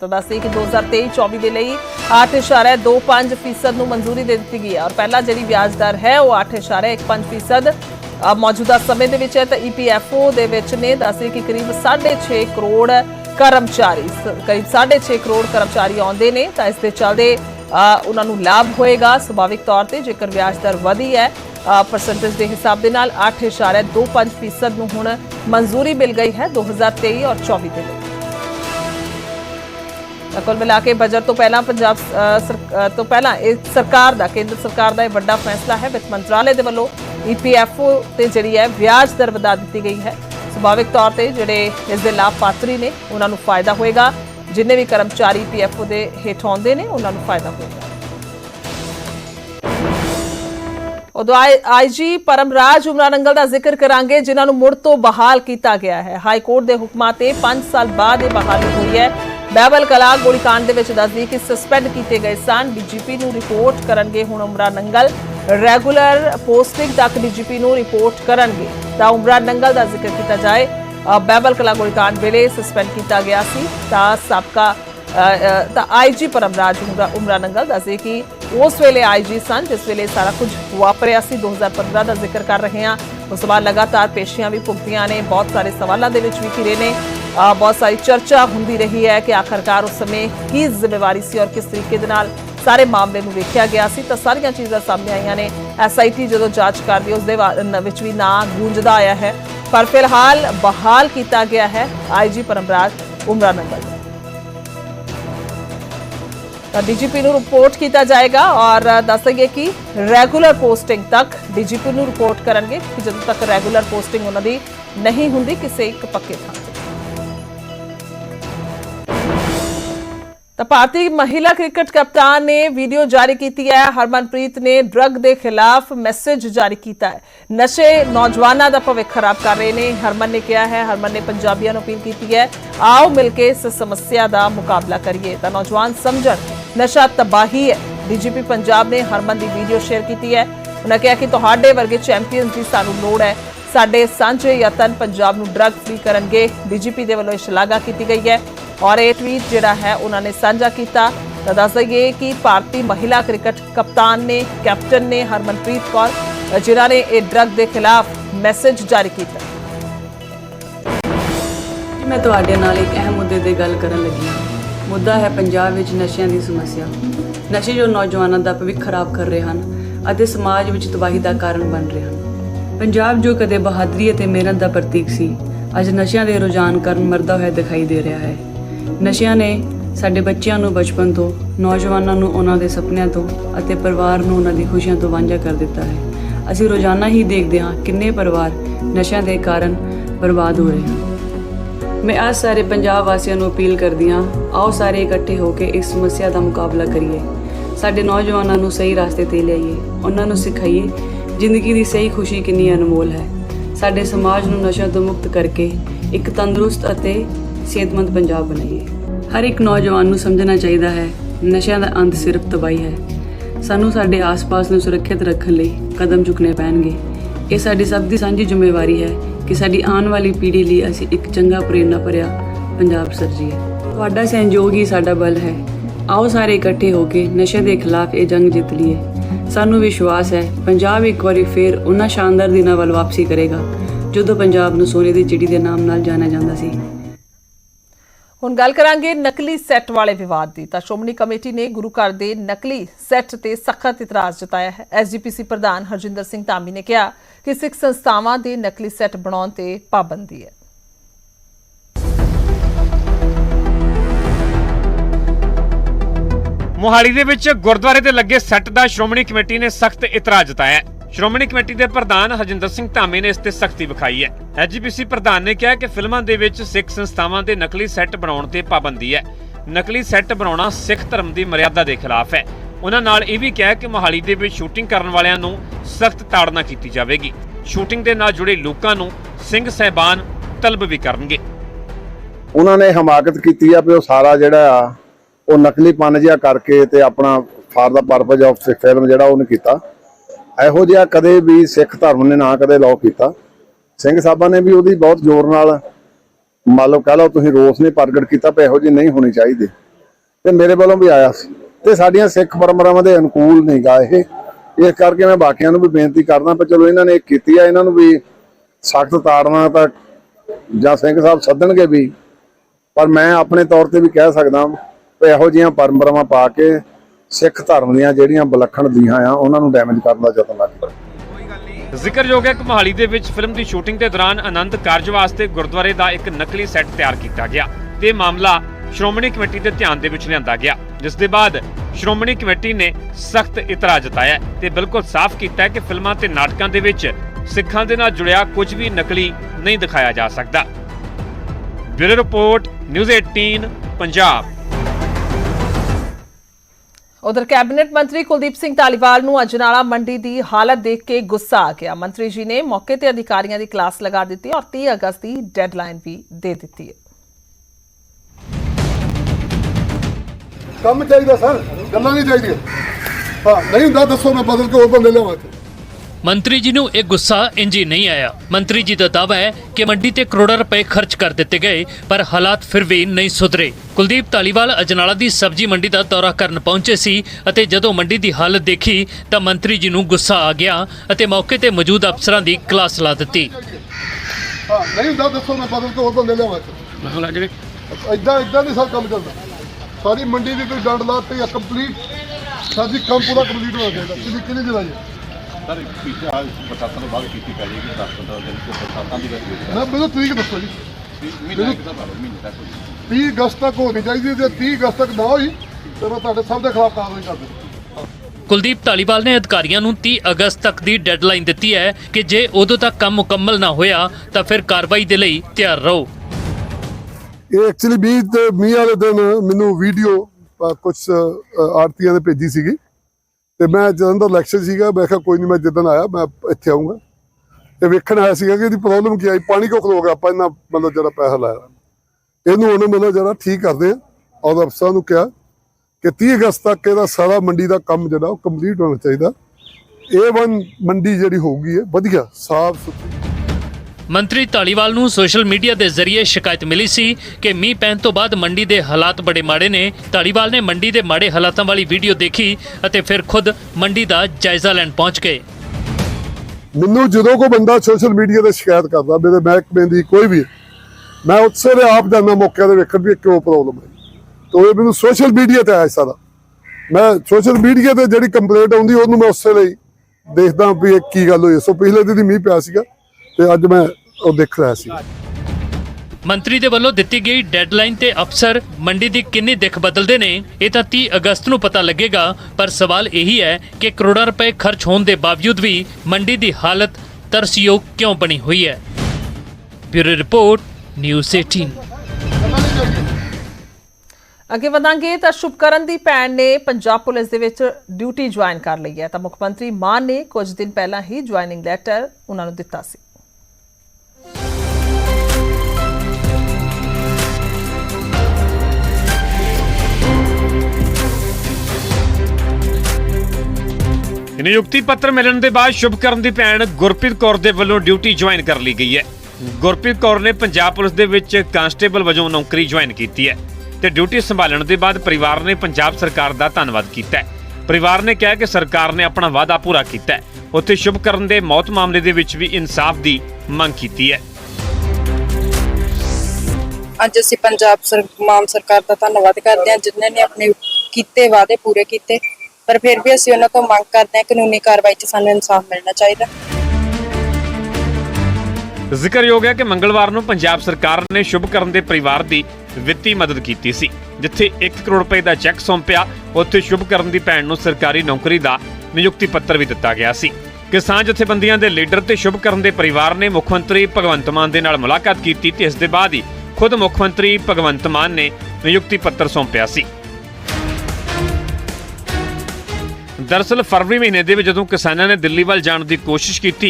ਤਾਂ ਦੱਸਦੇ ਕਿ 2023-24 ਦੇ ਲਈ 8.25% ਫੀਸਦ ਨੂੰ ਮਨਜ਼ੂਰੀ ਦੇ ਦਿੱਤੀ ਗਈ ਹੈ ਔਰ ਪਹਿਲਾ ਜਿਹੜੀ ਵਿਆਜ ਦਰ ਹੈ, ਉਹ 8.15% ਫੀਸਦ ਮੌਜੂਦਾ ਸਮੇਂ ਦੇ ਵਿੱਚ ਹੈ, ਤਾਂ ਈਪੀਐਫਓ ਦੇ ਵਿੱਚ ਨੇ ਦੱਸਦੇ ਕਿ ਕਰੀਬ 6.5 ਕਰੋੜ ਕਰਮਚਾਰੀ, ਸ- ਕਰੀਬ 6.5 ਕਰੋੜ ਕਰਮਚਾਰੀ ਆਉਂਦੇ ਨੇ, ਤਾਂ ਇਸ ਦੇ ਚੱਲਦੇ ਉਹਨਾਂ ਨੂੰ ਲਾਭ ਹੋਏਗਾ। ਸੁਭਾਵਿਕ ਤੌਰ ਤੇ ਜੇਕਰ ਵਿਆਜ ਦਰ ਵਧੀ ਹੈ ਪਰਸੈਂਟੇਜ ਦੇ ਹਿਸਾਬ ਦੇ ਨਾਲ 8.25% ਫੀਸਦ ਨੂੰ ਹੁਣ ਮਨਜ਼ੂਰੀ ਮਿਲ ਗਈ ਹੈ 2023 ਔਰ 24 ਦੇ ਲਈ। ਕੁੱਲ ਮਿਲਾ ਕੇ ਬਜਟ ਤੋਂ ਪਹਿਲਾਂ ਪੰਜਾਬ ਤੋਂ ਪਹਿਲਾਂ ਇਹ ਸਰਕਾਰ ਦਾ, ਕੇਂਦਰ ਸਰਕਾਰ ਦਾ ਇਹ ਵੱਡਾ ਫੈਸਲਾ ਹੈ। ਵਿੱਤ ਮੰਤਰਾਲੇ ਦੇ ਵੱਲੋਂ ਈਪੀਐਫਓ ਤੇ ਜਿਹੜੀ ਹੈ, ਵਿਆਜ ਦਰ ਵਧਾ ਦਿੱਤੀ ਗਈ ਹੈ। ਸੁਭਾਵਿਕ ਤੌਰ ਤੇ ਜਿਹੜੇ ਇਸ ਦੇ ਲਾਭ ਨੇ, ਉਹਨਾਂ ਨੂੰ ਫਾਇਦਾ ਹੋਏਗਾ। ਜਿੰਨੇ ਵੀ ਕਰਮਚਾਰੀ ਈਪੀਐਫਓ ਦੇ ਹੇਠ ਆਉਂਦੇ ਨੇ, ਉਹਨਾਂ ਨੂੰ ਫਾਇਦਾ ਹੋਏਗਾ। ਉਦੋਂ ਆਈਜੀ ਪਰਮਰਾਜ ਉਮਰਾਨੰਗਲ ਦਾ ਜ਼ਿਕਰ ਕਰਾਂਗੇ, ਜਿਨ੍ਹਾਂ ਨੂੰ ਮੁੜ ਤੋਂ ਬਹਾਲ ਕੀਤਾ ਗਿਆ ਹੈ। ਹਾਈ ਕੋਰਟ ਦੇ ਹੁਕਮਾਂ ਤੇ 5 ਸਾਲ ਬਾਅਦ ਇਹ ਬਹਾਲੀ ਹੋਈ ਹੈ। ਬਹਿਬਲ ਕਲਾ ਗੋਲੀकांड ਦੇ ਵਿੱਚ ਦੱਸਦੀ ਕਿ ਸਸਪੈਂਡ ਕੀਤੇ ਗਏ ਸਨ। ਡੀਜੀਪੀ ਨੂੰ ਰਿਪੋਰਟ ਕਰਨਗੇ ਹੁਣ ਉਮਰਾ ਨੰਗਲ। ਰੈਗੂਲਰ ਪੋਸਟਿੰਗ ਤੱਕ ਡੀਜੀਪੀ ਨੂੰ ਰਿਪੋਰਟ ਕਰਨਗੇ। ਤਾਂ ਉਮਰਾ ਨੰਗਲ ਦਾ ਜ਼ਿਕਰ ਕੀਤਾ ਜਾਏ ਬਹਿਬਲ ਕਲਾ ਗੋਲੀकांड ਵੇਲੇ ਸਸਪੈਂਡ ਕੀਤਾ ਗਿਆ ਸੀ। ਤਾਂ ਸਾਬਕਾ ਤਾਂ ਆਈਜੀ ਪਰਮਰਾਜ ਹੁੰਦਾ ਉਮਰਾ ਨੰਗਲ ਦੱਸੇ ਕਿ ਉਸ ਵੇਲੇ ਆਈਜੀ ਸਨ, ਜਿਸ ਵੇਲੇ ਸਾਰਾ ਕੁਝ ਵਾਪਰਿਆ ਸੀ। 2015 ਦਾ ਜ਼ਿਕਰ ਕਰ ਰਹੇ ਹਾਂ। ਉਸ ਵਾਰ ਲਗਾਤਾਰ ਪੇਸ਼ੀਆਂ ਵੀ ਭੁਗਤੀਆਂ ਨੇ। ਬਹੁਤ ਸਾਰੇ ਸਵਾਲਾਂ ਦੇ ਵਿੱਚ ਵੀ ਘਿਰੇ ਨੇ। ਬਹੁਤ ਸਾਰੀ ਚਰਚਾ ਹੁੰਦੀ ਰਹੀ ਹੈ ਕਿ ਆਖਰਕਾਰ ਉਸ ਸਮੇਂ ਕੀ ਜ਼ਿੰਮੇਵਾਰੀ ਸੀ ਔਰ ਕਿਸ ਤਰੀਕੇ ਦੇ ਨਾਲ ਸਾਰੇ ਮਾਮਲੇ ਨੂੰ ਵੇਖਿਆ ਗਿਆ ਸੀ। ਤਾਂ ਸਾਰੀਆਂ ਚੀਜ਼ਾਂ ਸਾਹਮਣੇ ਆਈਆਂ ਨੇ। ਐਸਆਈਟੀ ਜਦੋਂ ਜਾਂਚ ਕਰਦੀ ਹੈ, ਉਸ ਦੇ ਵਿੱਚ ਵੀ ਨਾਂ ਗੂੰਜਦਾ ਆਇਆ ਹੈ। ਪਰ ਫਿਲਹਾਲ ਬਹਾਲ ਕੀਤਾ ਗਿਆ ਹੈ ਆਈਜੀ ਪਰਮਰਾਜ ਉਮਰਾਨੰਗਲ ਨੂੰ ਤਾਂ ਡੀਜੀਪੀ ਨੂੰ ਰਿਪੋਰਟ ਕੀਤਾ ਜਾਏਗਾ ਔਰ ਦੱਸ ਦਈਏ ਕਿ ਰੈਗੂਲਰ ਪੋਸਟਿੰਗ ਤੱਕ ਡੀਜੀਪੀ ਨੂੰ ਰਿਪੋਰਟ ਕਰਨਗੇ ਕਿ ਜਦੋਂ ਤੱਕ ਰੈਗੂਲਰ ਪੋਸਟਿੰਗ ਉਹਨਾਂ ਦੀ ਨਹੀਂ ਹੁੰਦੀ ਕਿਸੇ ਇੱਕ ਪੱਕੇ ਥਾਂ ਤਾਂ ਭਾਰਤੀ ਮਹਿਲਾ ਕ੍ਰਿਕਟ ਕਪਤਾਨ ਨੇ ਵੀਡੀਓ ਜਾਰੀ ਕੀਤੀ ਹੈ। ਹਰਮਨਪ੍ਰੀਤ ਨੇ ਡਰੱਗ ਦੇ ਖਿਲਾਫ ਮੈਸੇਜ ਜਾਰੀ ਕੀਤਾ ਹੈ। ਨਸ਼ੇ ਨੌਜਵਾਨਾਂ ਦਾ ਭਵਿੱਖ ਖਰਾਬ ਕਰ ਰਹੇ ਨੇ। ਹਰਮਨ ਨੇ ਕਿਹਾ ਹੈ, ਹਰਮਨ ਨੇ ਪੰਜਾਬੀਆਂ ਨੂੰ ਅਪੀਲ ਕੀਤੀ ਹੈ, ਆਓ ਮਿਲ ਕੇ ਇਸ ਸਮੱਸਿਆ ਦਾ ਮੁਕਾਬਲਾ ਕਰੀਏ। ਤਾਂ ਨੌਜਵਾਨ ਸਮਝਣ, ਨਸ਼ਾ ਤਬਾਹੀ ਹੈ। ਡੀਜੀਪੀ ਪੰਜਾਬ ਨੇ ਹਰਮਨ ਦੀ ਵੀਡੀਓ ਸ਼ੇਅਰ ਕੀਤੀ ਹੈ। ਉਹਨਾਂ ਕਿਹਾ ਕਿ ਤੁਹਾਡੇ ਵਰਗੇ ਚੈਂਪੀਅਨਸ ਦੀ ਸਾਨੂੰ ਲੋੜ ਹੈ। ਸਾਡੇ ਸਾਂਝੇ ਯਤਨ ਪੰਜਾਬ ਨੂੰ ਡਰੱਗ ਫ੍ਰੀ ਕਰਨਗੇ। ਡੀਜੀਪੀ ਦੇ ਵੱਲੋਂ ਇਹ ਸ਼ਲਾਘਾ ਕੀਤੀ ਗਈ ਹੈ। ਔਰ ਇਹ ਟਵੀਟ ਜਿਹੜਾ ਹੈ, ਉਹਨਾਂ ਨੇ ਸਾਂਝਾ ਕੀਤਾ। ਤਾਂ ਦੱਸ ਦਈਏ ਕਿ ਭਾਰਤੀ ਮਹਿਲਾ ਕ੍ਰਿਕਟ ਕਪਤਾਨ ਨੇ, ਕੈਪਟਨ ਨੇ ਹਰਮਨਪ੍ਰੀਤ ਕੌਰ, ਜਿਨ੍ਹਾਂ ਨੇ ਇਹ ਡਰੱਗ ਦੇ ਖਿਲਾਫ ਮੈਸੇਜ ਜਾਰੀ ਕੀਤਾ। ਮੈਂ ਤੁਹਾਡੇ ਨਾਲ ਇੱਕ ਅਹਿਮ ਮੁੱਦੇ ਤੇ ਗੱਲ ਕਰਨ ਲੱਗੀ ਹਾਂ। ਮੁੱਦਾ ਹੈ ਪੰਜਾਬ ਵਿੱਚ ਨਸ਼ਿਆਂ ਦੀ ਸਮੱਸਿਆ। ਨਸ਼ੇ ਜੋ ਨੌਜਵਾਨਾਂ ਦਾ ਭਵਿੱਖ ਖਰਾਬ ਕਰ ਰਹੇ ਹਨ ਅਤੇ ਸਮਾਜ ਵਿੱਚ ਤਬਾਹੀ ਦਾ ਕਾਰਨ ਬਣ ਰਹੇ ਹਨ। ਪੰਜਾਬ ਜੋ ਕਦੇ ਬਹਾਦਰੀ ਅਤੇ ਮਿਹਨਤ ਦਾ ਪ੍ਰਤੀਕ ਸੀ, ਅੱਜ ਨਸ਼ਿਆਂ ਦੇ ਰੁਝਾਨ ਕਾਰਨ ਮਰਦਾ ਹੋਇਆ ਦਿਖਾਈ ਦੇ ਰਿਹਾ ਹੈ। ਨਸ਼ਿਆਂ ਨੇ ਸਾਡੇ ਬੱਚਿਆਂ ਨੂੰ ਬਚਪਨ ਤੋਂ, ਨੌਜਵਾਨਾਂ ਨੂੰ ਉਹਨਾਂ ਦੇ ਸੁਪਨਿਆਂ ਤੋਂ ਅਤੇ ਪਰਿਵਾਰ ਨੂੰ ਉਹਨਾਂ ਦੀ ਖੁਸ਼ੀਆਂ ਤੋਂ ਵਾਂਝਾ ਕਰ ਦਿੱਤਾ ਹੈ। ਅਸੀਂ ਰੋਜ਼ਾਨਾ ਹੀ ਦੇਖਦੇ ਹਾਂ ਕਿੰਨੇ ਪਰਿਵਾਰ ਨਸ਼ਿਆਂ ਦੇ ਕਾਰਨ ਬਰਬਾਦ ਹੋ ਰਹੇ ਹਨ। ਮੈਂ ਅੱਜ ਸਾਰੇ ਪੰਜਾਬ ਵਾਸੀਆਂ ਨੂੰ ਅਪੀਲ ਕਰਦੀ ਹਾਂ, ਆਓ ਸਾਰੇ ਇਕੱਠੇ ਹੋ ਕੇ ਇਸ ਸਮੱਸਿਆ ਦਾ ਮੁਕਾਬਲਾ ਕਰੀਏ। ਸਾਡੇ ਨੌਜਵਾਨਾਂ ਨੂੰ ਸਹੀ ਰਸਤੇ ਤੇ ਲਿਆਈਏ, ਉਹਨਾਂ ਨੂੰ ਸਿਖਾਈਏ ਜ਼ਿੰਦਗੀ ਦੀ ਸਹੀ ਖੁਸ਼ੀ ਕਿੰਨੀ ਅਨਮੋਲ ਹੈ। ਸਾਡੇ ਸਮਾਜ ਨੂੰ ਨਸ਼ਿਆਂ ਤੋਂ ਮੁਕਤ ਕਰਕੇ ਇੱਕ ਤੰਦਰੁਸਤ ਅਤੇ ਸਿਹਤਮੰਦ ਪੰਜਾਬ ਬਣਾਈਏ। ਹਰ ਇੱਕ ਨੌਜਵਾਨ ਨੂੰ ਸਮਝਣਾ ਚਾਹੀਦਾ ਹੈ, ਨਸ਼ਿਆਂ ਦਾ ਅੰਤ ਸਿਰਫ ਤਬਾਹੀ ਹੈ। ਸਾਨੂੰ ਸਾਡੇ ਆਸ-ਪਾਸ ਨੂੰ ਸੁਰੱਖਿਅਤ ਰੱਖਣ ਲਈ ਕਦਮ ਚੁੱਕਣੇ ਪੈਣਗੇ। ਇਹ ਸਾਡੀ ਸਭ ਦੀ ਸਾਂਝੀ ਜ਼ਿੰਮੇਵਾਰੀ ਹੈ ਕਿ ਸਾਡੀ ਆਉਣ ਵਾਲੀ ਪੀੜ੍ਹੀ ਲਈ ਅਸੀਂ ਇੱਕ ਚੰਗਾ ਪ੍ਰੇਰਨਾ ਭਰਿਆ ਪੰਜਾਬ ਸਿਰਜੀਏ। ਤੁਹਾਡਾ ਸਹਿਯੋਗ ਹੀ ਸਾਡਾ ਬਲ ਹੈ। ਆਓ ਸਾਰੇ ਇਕੱਠੇ ਹੋ ਕੇ ਨਸ਼ੇ ਦੇ ਖਿਲਾਫ ਇਹ ਜੰਗ ਜਿੱਤ ਲਈਏ। ਸਾਨੂੰ ਵਿਸ਼ਵਾਸ ਹੈ, ਪੰਜਾਬ ਇੱਕ ਵਾਰੀ ਫੇਰ ਉਹਨਾਂ ਸ਼ਾਨਦਾਰ ਦਿਨਾਂ ਵੱਲ ਵਾਪਸੀ ਕਰੇਗਾ, ਜਦੋਂ ਪੰਜਾਬ ਨੂੰ ਸੋਨੇ ਦੀ ਚਿੜੀ ਦੇ ਨਾਮ ਨਾਲ ਜਾਣਿਆ ਜਾਂਦਾ ਸੀ। ਹੁਣ ਗੱਲ ਕਰਾਂਗੇ ਨਕਲੀ ਸੈੱਟ ਵਾਲੇ ਵਿਵਾਦ ਦੀ। ਤਾਂ ਸ਼੍ਰੋਮਣੀ ਕਮੇਟੀ ਨੇ ਗੁਰੂ ਘਰ ਦੇ ਨਕਲੀ ਸੈੱਟ ਤੇ ਸਖਤ ਇਤਰਾਜ਼ ਜਤਾਇਆ ਹੈ। ਐਸਜੀਪੀਸੀ ਪ੍ਰਧਾਨ ਹਰਜਿੰਦਰ ਸਿੰਘ ਧਾਮੀ ਨੇ ਕਿਹਾ ਕਿ ਸਿੱਖ ਸੰਸਥਾਵਾਂ ਦੇ ਨਕਲੀ ਸੈੱਟ ਬਣਾਉਣ ਤੇ ਪਾਬੰਦੀ ਹੈ। ਮੋਹਾਲੀ ਦੇ ਵਿੱਚ ਗੁਰਦੁਆਰੇ ਤੇ ਲੱਗੇ ਸੈੱਟ ਦਾ ਸ਼੍ਰੋਮਣੀ ਕਮੇਟੀ ਨੇ ਸਖਤ ਇਤਰਾਜ਼ ਜਤਾਇਆ ਸ਼੍ਰੋਮਣੀ ਕਮੇਟੀ ਦੇ ਪ੍ਰਧਾਨ ਹਰਜਿੰਦਰ ਸਿੰਘ ਧਾਮੀ ਨੇ ਇਸ ਤੇ ਸਖਤੀ ਵਿਖਾਈ ਹੈ। ਐਜੀਪੀਸੀ ਪ੍ਰਧਾਨ ਨੇ ਕਿਹਾ ਕਿ ਫਿਲਮਾਂ ਦੇ ਵਿੱਚ ਸਿੱਖ ਸੰਸਥਾਵਾਂ ਦੇ ਨਕਲੀ ਸੈੱਟ ਬਣਾਉਣ ਤੇ ਪਾਬੰਦੀ ਹੈ। ਨਕਲੀ ਸੈੱਟ ਬਣਾਉਣਾ ਸਿੱਖ ਧਰਮ ਦੀ ਮਰਿਆਦਾ ਦੇ ਖਿਲਾਫ ਹੈ। ਉਹਨਾਂ ਨਾਲ ਇਹ ਵੀ ਕਿਹਾ ਕਿ ਮੋਹਾਲੀ ਦੇ ਵਿੱਚ ਸ਼ੂਟਿੰਗ ਕਰਨ ਵਾਲਿਆਂ ਨੂੰ ਸਖਤ ਤਾੜਨਾ ਕੀਤੀ ਜਾਵੇਗੀ। ਸ਼ੂਟਿੰਗ ਦੇ ਨਾਲ ਜੁੜੇ ਲੋਕਾਂ ਨੂੰ ਸਿੰਘ ਸਹਿਬਾਨ ਤਲਬ ਵੀ ਕਰਨਗੇ। ਉਹਨਾਂ ਨੇ ਹਮਾਕਤ ਕੀਤੀ ਆ ਵੀ ਉਹ ਸਾਰਾ ਜਿਹੜਾ ਆ, ਉਹ ਨਕਲੀ ਪਨ ਜਿਹਾ ਕਰਕੇ ਤੇ ਆਪਣਾ for the purpose of film ਜਿਹੜਾ ਉਹਨੇ ਕੀਤਾ। ਇਹੋ ਜਿਹਾ ਕਦੇ ਵੀ ਸਿੱਖ ਧਰਮ ਨੇ ਨਾ ਕਦੇ ਲਾਅ ਕੀਤਾ। ਸਿੰਘ ਸਾਹਿਬਾਂ ਨੇ ਵੀ ਉਹਦੀ ਬਹੁਤ ਜ਼ੋਰ ਨਾਲ ਮੰਨ ਲਓ ਕਹ ਲਓ ਤੁਸੀਂ ਰੋਸ ਨੇ ਪ੍ਰਗਟ ਕੀਤਾ ਵੀ ਇਹੋ ਜਿਹੇ ਨਹੀਂ ਹੋਣੀ ਚਾਹੀਦੀ। ਤੇ ਮੇਰੇ ਵੱਲੋਂ ਵੀ ਆਇਆ ਸੀ। ਤੇ ਸਾਡੀਆਂ ਸਿੱਖ ਪਰੰਪਰਾਵਾਂ ਦੇ ਅਨੁਕੂਲ ਨਹੀਂ ਗਾ ਇਹ। ਇਸ ਕਰਕੇ ਮੈਂ ਬਾਕੀਆਂ ਨੂੰ ਵੀ ਬੇਨਤੀ ਕਰਦਾ ਪਰ ਚਲੋ ਇਹਨਾਂ ਨੇ ਇਹ ਕੀਤੀ ਆ, ਇਹਨਾਂ ਨੂੰ ਵੀ ਸਖਤ ਤਾੜਨਾ ਤਾਂ ਜਾਂ ਸਿੰਘ ਸਾਹਿਬ ਸੱਦਣਗੇ ਵੀ। ਪਰ ਮੈਂ ਆਪਣੇ ਤੌਰ ਤੇ ਵੀ ਕਹਿ ਸਕਦਾ ਵੀ ਇਹੋ ਜਿਹੀਆਂ ਪਰੰਪਰਾਵਾਂ ਪਾ ਕੇ ਸਿੱਖ ਧਰਮ ਦੀਆਂ ਜਿਹੜੀਆਂ ਵਿਲੱਖਣ ਦੀਆਂ ਆ, ਉਹਨਾਂ ਨੂੰ ਡੈਮੇਜ ਕਰਨ ਦਾ ਯਤਨ ਨਾ ਕਰੋ ਜ਼ਿਕਰਯੋਗ ਹੈ ਕਿ ਮੋਹਾਲੀ ਦੇ ਵਿੱਚ ਫਿਲਮ ਦੀ ਸ਼ੂਟਿੰਗ ਦੇ ਦੌਰਾਨ ਆਨੰਦ ਕਾਰਜ ਵਾਸਤੇ ਗੁਰਦੁਆਰੇ ਦਾ ਇੱਕ ਨਕਲੀ ਸੈੱਟ ਤਿਆਰ ਕੀਤਾ ਗਿਆ ਤੇ ਮਾਮਲਾ ਸ਼੍ਰੋਮਣੀ ਕਮੇਟੀ ਦੇ ਧਿਆਨ ਦੇ ਵਿੱਚ ਲਿਆਂਦਾ ਗਿਆ, ਜਿਸ ਦੇ ਬਾਅਦ ਸ਼੍ਰੋਮਣੀ ਕਮੇਟੀ ਨੇ ਸਖਤ ਇਤਰਾਜ਼ ਜਤਾਇਆ ਤੇ ਬਿਲਕੁਲ ਸਾਫ਼ ਕੀਤਾ ਕਿ ਫਿਲਮਾਂ ਤੇ ਨਾਟਕਾਂ ਦੇ ਵਿੱਚ ਸਿੱਖਾਂ ਦੇ ਨਾਲ ਜੁੜਿਆ ਕੁਝ ਵੀ ਨਕਲੀ ਨਹੀਂ ਦਿਖਾਇਆ ਜਾ ਸਕਦਾ। Bureau report, news 18 Punjab. ਉਧਰ ਕੈਬਨਿਟ ਮੰਤਰੀ ਕੁਲਦੀਪ ਸਿੰਘ ਧਾਲੀਵਾਲ ਨੂੰ ਅਜਨਾਲਾ ਮੰਡੀ ਦੀ ਹਾਲਤ ਦੇਖ ਕੇ ਗੁੱਸਾ ਆ ਗਿਆ। ਮੰਤਰੀ ਜੀ ਨੇ ਮੌਕੇ ਤੇ ਅਧਿਕਾਰੀਆਂ ਦੀ ਕਲਾਸ ਲਗਾ ਦਿੱਤੀ ਔਰ 30 ਅਗਸਤ ਦੀ ਡੈਡਲਾਈਨ ਵੀ ਦੇ ਦਿੱਤੀ ਹੈ। ਕੰਮ ਚਾਹੀਦਾ ਸਰ, ਗੱਲਾਂ ਨਹੀਂ ਚਾਹੀਦੀਆਂ। ਹਾਂ, ਨਹੀਂ ਹੁੰਦਾ, ਦੱਸੋ ਮੈਂ ਬਦਲ ਕੇ ਹੋਰ ਬੰਦੇ ਲਿਆਵਾਂ ਇੱਥੇ। ਮੰਤਰੀ ਜੀ ਨੂੰ ਇਹ ਗੁੱਸਾ ਇੰਜੀ ਨਹੀਂ ਆਇਆ। ਮੰਤਰੀ ਜੀ ਦਾ ਦਾਅਵਾ ਹੈ ਕਿ ਮੰਡੀ ਤੇ ਕਰੋੜਾਂ ਰੁਪਏ ਖਰਚ ਕਰ ਦਿੱਤੇ ਗਏ ਪਰ ਹਾਲਾਤ ਫਿਰ ਵੀ ਨਹੀਂ ਸੁਧਰੇ। ਕੁਲਦੀਪ ਧਾਲੀਵਾਲ ਅਜਨਾਲਾ ਦੀ ਸਬਜ਼ੀ ਮੰਡੀ ਦਾ ਦੌਰਾ ਕਰਨ ਪਹੁੰਚੇ ਸੀ ਅਤੇ ਜਦੋਂ ਮੰਡੀ ਦੀ ਹਾਲਤ ਦੇਖੀ ਤਾਂ ਮੰਤਰੀ ਜੀ ਨੂੰ ਗੁੱਸਾ ਆ ਗਿਆ ਅਤੇ ਮੌਕੇ ਤੇ ਮੌਜੂਦ ਅਫਸਰਾਂ ਦੀ ਕਲਾਸ ਲਾ ਦਿੱਤੀ। ਹਾਂ ਨਹੀਂ ਹੁੰਦਾ ਦੱਸੋ ਮੈਂ ਬਦਲ ਕੇ ਹੋਰ ਬੰਦੇ ਲਿਆਵਾਂ ਇੱਥੇ। ਮਸਲਾ ਜਿਹੜੇ ਇਦਾਂ ਇਦਾਂ ਨਹੀਂ ਸਰ ਕੰਮ ਚੱਲਦਾ। ਸਾਰੀ ਮੰਡੀ ਦੀ ਕੋਈ ਡੰਡ ਲਾਤੀ ਆ ਕੰਪਲੀਟ ਸਾਡੀ ਕੰਮ ਪੂਰਾ ਕੰਪਲੀਟ ਹੋਣਾ ਚਾਹੀਦਾ। ਕਿੰਨੀ ਕਿੰਨੀ ਜਲਾਈ ਸਰ ਪਿੱਛੇ ਆ ਬਰਸਾਤਾਂ ਤੋਂ ਬਾਅਦ ਕੀਤੀ ਪੈ ਜਾਏਗੀ 10 15 ਦਿਨ ਤੋਂ ਬਰਸਾਤਾਂ ਦੀ ਵਜ੍ਹਾ ਨਾ ਮੈਨੂੰ ਤਰੀਕ ਦੱਸੋ ਜੀ। ਮਹੀਨਾ ਇੱਕ ਤਾਂ ਲਾ ਲਓ ਮਹੀਨੇ ਤੱਕ ਹੋ ਜਾਏਗੀ। 30 ਅਗਸਤ ਤੱਕ ਹੋਣੀ ਚਾਹੀਦੀ ਜੇ 30 ਅਗਸਤ ਤੱਕ ਨਾ ਹੋਈ ਤਾਂ ਮੈਂ ਤੁਹਾਡੇ ਸਭ ਦੇ ਖਿਲਾਫ ਕਾਰਵਾਈ ਕਰ ਦੂੰ ਕੁਲਦੀਪ ਧਾਲੀਵਾਲ ਨੇ ਅਧਿਕਾਰੀਆਂ ਨੂੰ 30 ਅਗਸਤ ਤੱਕ ਦੀ ਡੈਡਲਾਈਨ ਦਿੱਤੀ ਹੈ ਕਿ ਜੇ ਉਦੋਂ ਤੱਕ ਕੰਮ ਮੁਕੰਮਲ ਨਾ ਹੋਇਆ ਤਾਂ ਫਿਰ ਕਾਰਵਾਈ ਦੇ ਲਈ ਤਿਆਰ ਰਹੋ। ਇਹ ਐਕਚੁਅਲੀ ਮੀਂਹ ਤੇ ਮੀਂਹ ਵਾਲੇ ਦਿਨ ਮੈਨੂੰ ਵੀਡੀਓ ਕੁਝ ਆਰਤੀਆਂ ਨੇ ਭੇਜੀ ਸੀਗੀ। ਤੇ ਮੈਂ ਜਦੋਂ ਦਾ ਇਲੈਕਸ਼ਨ ਸੀਗਾ, ਮੈਂ ਕਿਹਾ ਕੋਈ ਨਹੀਂ ਮੈਂ ਜਿੱਦਣ ਆਇਆ, ਮੈਂ ਇੱਥੇ ਆਉਂਗਾ ਤੇ ਵੇਖਣ ਆਇਆ ਸੀਗਾ ਕਿ ਇਹਦੀ ਪ੍ਰੋਬਲਮ ਕੀ ਆਈ ਪਾਣੀ ਕਿਉਂ ਖਲੋ ਗਿਆ? ਆਪਾਂ ਇਹਨਾਂ ਮਤਲਬ ਜਿਹੜਾ ਪੈਸਾ ਲਾਇਆ। ਇਹਨੂੰ ਉਹਨੇ ਮਤਲਬ ਜਿਹੜਾ ਠੀਕ ਕਰਦੇ ਆ। ਔਰ ਅਫਸਰਾਂ ਨੂੰ ਕਿਹਾ ਕਿ 30 ਅਗਸਤ ਤੱਕ ਇਹਦਾ ਸਾਰਾ ਮੰਡੀ ਦਾ ਕੰਮ ਜਿਹੜਾ ਉਹ ਕੰਪਲੀਟ ਹੋਣਾ ਚਾਹੀਦਾ। ਇਹ ਵਨ ਮੰਡੀ ਜਿਹੜੀ ਹੋਊਗੀ ਹੈ ਵਧੀਆ ਸਾਫ਼ ਸੁਥਰੀ ਮੰਤਰੀ ਧਾਲੀਵਾਲ ਨੂੰ ਸੋਸ਼ਲ ਮੀਡੀਆ ਦੇ ਜ਼ਰੀਏ ਸ਼ਿਕਾਇਤ ਮਿਲੀ ਸੀ ਕਿ ਮੀਂਹ ਪੈਣ ਤੋਂ ਬਾਅਦ ਮੰਡੀ ਦੇ ਹਾਲਾਤ ਬੜੇ ਮਾੜੇ ਨੇ। ਧਾਲੀਵਾਲ ਨੇ ਮੰਡੀ ਦੇ ਮਾੜੇ ਹਾਲਾਤਾਂ ਵਾਲੀ ਵੀਡੀਓ ਦੇਖੀ ਅਤੇ ਫਿਰ ਖੁਦ ਮੰਡੀ ਦਾ ਜਾਇਜ਼ਾ ਲੈਣ ਪਹੁੰਚ ਗਏ। ਮੈਨੂੰ ਜਦੋਂ ਕੋਈ ਬੰਦਾ ਸੋਸ਼ਲ ਮੀਡੀਆ ਤੇ ਸ਼ਿਕਾਇਤ ਕਰਦਾ, ਮੇਰੇ ਮਹਿਕਮੇ ਦੀ ਕੋਈ ਵੀ ਮੈਂ ਉਸੇ ਦੇ ਆਪ ਜਾਂਦਾ ਮੌਕੇ ਤੇ ਵੇਖਣ ਵੀ ਕਿਉਂ ਪ੍ਰੋਬਲਮ ਹੈ। ਤੋ ਇਹ ਮੈਨੂੰ ਸੋਸ਼ਲ ਮੀਡੀਆ ਤੇ ਆਇਆ ਸਾਰਾ। ਮੈਂ ਸੋਸ਼ਲ ਮੀਡੀਆ ਤੇ ਜਿਹੜੀ ਕੰਪਲੇਂਟ ਆਉਂਦੀ, ਉਹਨੂੰ ਮੈਂ ਉਸੇ ਲਈ ਦੇਖਦਾ ਵੀ ਇਹ ਕੀ ਗੱਲ ਹੋਈ ਸੋ ਪਿਛਲੇ ਦਿਨ ਮੀਂਹ ਪਿਆ ਸੀਗਾ ਤੇ ਅੱਜ ਮੈਂ ਉਹ ਦੇਖ ਰਿਹਾ ਸੀ। ਮੰਤਰੀ ਦੇ ਵੱਲੋਂ ਦਿੱਤੀ ਗਈ ਡੈਡਲਾਈਨ ਤੇ ਅਫਸਰ ਮੰਡੀ ਦੀ ਕਿੰਨੀ ਦਿੱਖ ਬਦਲਦੇ ਨੇ ਇਹ ਤਾਂ 30 ਅਗਸਤ ਨੂੰ ਪਤਾ ਲੱਗੇਗਾ ਪਰ ਸਵਾਲ ਇਹੀ ਹੈ ਕਿ ਕਰੋੜਾਂ ਰੁਪਏ ਖਰਚ ਹੋਣ ਦੇ ਬਾਵਜੂਦ ਵੀ ਮੰਡੀ ਦੀ ਹਾਲਤ ਤਰਸਯੋਗ ਕਿਉਂ ਬਣੀ ਹੋਈ ਹੈ? ਬਿਊਰੋ ਰਿਪੋਰਟ ਨਿਊਜ਼ 18 ਅੱਗੇ ਵਧਾਂਗੇ ਤਾਂ ਸ਼ੁਭਕਰਨ ਦੀ ਭੈਣ ਨੇ ਪੰਜਾਬ ਪੁਲਿਸ ਦੇ ਵਿੱਚ ਡਿਊਟੀ ਜੁਆਇਨ ਕਰ ਲਈ ਹੈ। ਤਾਂ ਮੁੱਖ ਮੰਤਰੀ ਮਾਨ ਨੇ ਕੁਝ ਦਿਨ ਪਹਿਲਾਂ ਹੀ ਜੁਆਇਨਿੰਗ ਲੈਟਰ ਉਹਨਾਂ ਨੂੰ ਦਿੱਤਾ ਸੀ। ਨਿਯੁਕਤੀ ਪੱਤਰ ਮਿਲਣ ਦੇ ਬਾਅਦ ਸ਼ੁਭਕਰਨ ਦੀ ਭੈਣ ਗੁਰਪ੍ਰੀਤ ਕੌਰ ਦੇ ਵੱਲੋਂ ਡਿਊਟੀ ਜੁਆਇਨ ਕਰ ਲਈ ਗਈ ਹੈ। ਗੁਰਪ੍ਰੀਤ ਕੌਰ ਨੇ ਪੰਜਾਬ ਪੁਲਿਸ ਦੇ ਵਿੱਚ ਕਾਂਸਟੇਬਲ ਵਜੋਂ ਨੌਕਰੀ ਜੁਆਇਨ ਕੀਤੀ ਹੈ ਤੇ ਡਿਊਟੀ ਸੰਭਾਲਣ ਦੇ ਬਾਅਦ ਪਰਿਵਾਰ ਨੇ ਪੰਜਾਬ ਸਰਕਾਰ ਦਾ ਧੰਨਵਾਦ ਕੀਤਾ ਹੈ। ਪਰਿਵਾਰ ਨੇ ਕਿਹਾ ਕਿ ਸਰਕਾਰ ਨੇ ਆਪਣਾ ਵਾਅਦਾ ਪੂਰਾ ਕੀਤਾ ਹੈ। ਉੱਥੇ ਸ਼ੁਭਕਰਨ ਦੇ ਮੌਤ ਮਾਮਲੇ ਦੇ ਵਿੱਚ ਵੀ ਇਨਸਾਫ ਦੀ ਮੰਗ ਕੀਤੀ ਹੈ। ਅੱਜ ਅਸੀਂ ਪੰਜਾਬ ਸਰ ਮਾਨ ਸਰਕਾਰ ਦਾ ਧੰਨਵਾਦ ਕਰਦੇ ਹਾਂ ਜਿਨ੍ਹਾਂ ਨੇ ਆਪਣੇ ਕੀਤੇ ਵਾਅਦੇ ਪੂਰੇ ਕੀਤੇ। ਪਰ ਫਿਰ ਵੀ ਅਸੀਂ ਉਹਨਾਂ ਤੋਂ ਮੰਗ ਕਰਦੇ ਹਾਂ ਕਾਨੂੰਨੀ ਕਾਰਵਾਈ 'ਚ ਸਾਨੂੰ ਇਨਸਾਫ ਮਿਲਣਾ ਚਾਹੀਦਾ। ਜ਼ਿਕਰਯੋਗ ਹੈ ਕਿ ਮੰਗਲਵਾਰ ਨੂੰ ਪੰਜਾਬ ਸਰਕਾਰ ਨੇ ਸ਼ੁਭਕਰਨ ਦੇ ਪਰਿਵਾਰ ਦੀ ਵਿੱਤੀ ਮਦਦ ਕੀਤੀ ਸੀ, ਜਿੱਥੇ 1 ਕਰੋੜ ਰੁਪਏ ਦਾ ਚੈੱਕ ਸੌਂਪਿਆ। ਉੱਥੇ ਸ਼ੁਭਕਰਨ ਦੀ ਭੈਣ ਨੂੰ ਸਰਕਾਰੀ ਨੌਕਰੀ ਦਾ ਨਿਯੁਕਤੀ ਪੱਤਰ ਵੀ ਦਿੱਤਾ ਗਿਆ ਸੀ। ਕਿਸਾਨ ਜਥੇਬੰਦੀਆਂ ਦੇ ਲੀਡਰ ਤੇ ਸ਼ੁਭਕਰਨ ਦੇ ਪਰਿਵਾਰ ਨੇ ਮੁੱਖ ਮੰਤਰੀ ਭਗਵੰਤ ਮਾਨ ਦੇ ਨਾਲ ਮੁਲਾਕਾਤ ਕੀਤੀ ਤੇ ਇਸ ਦੇ ਬਾਅਦ ਹੀ ਖੁਦ ਮੁੱਖ ਮੰਤਰੀ ਭਗਵੰਤ ਮਾਨ ਨੇ ਨਿਯੁਕਤੀ ਪੱਤਰ ਸੌਂਪਿਆ ਸੀ। ਦਰਅਸਲ ਫਰਵਰੀ ਮਹੀਨੇ ਦੇ ਵਿੱਚ ਜਦੋਂ ਕਿਸਾਨਾਂ ਨੇ ਦਿੱਲੀ ਵੱਲ ਜਾਣ ਦੀ ਕੋਸ਼ਿਸ਼ ਕੀਤੀ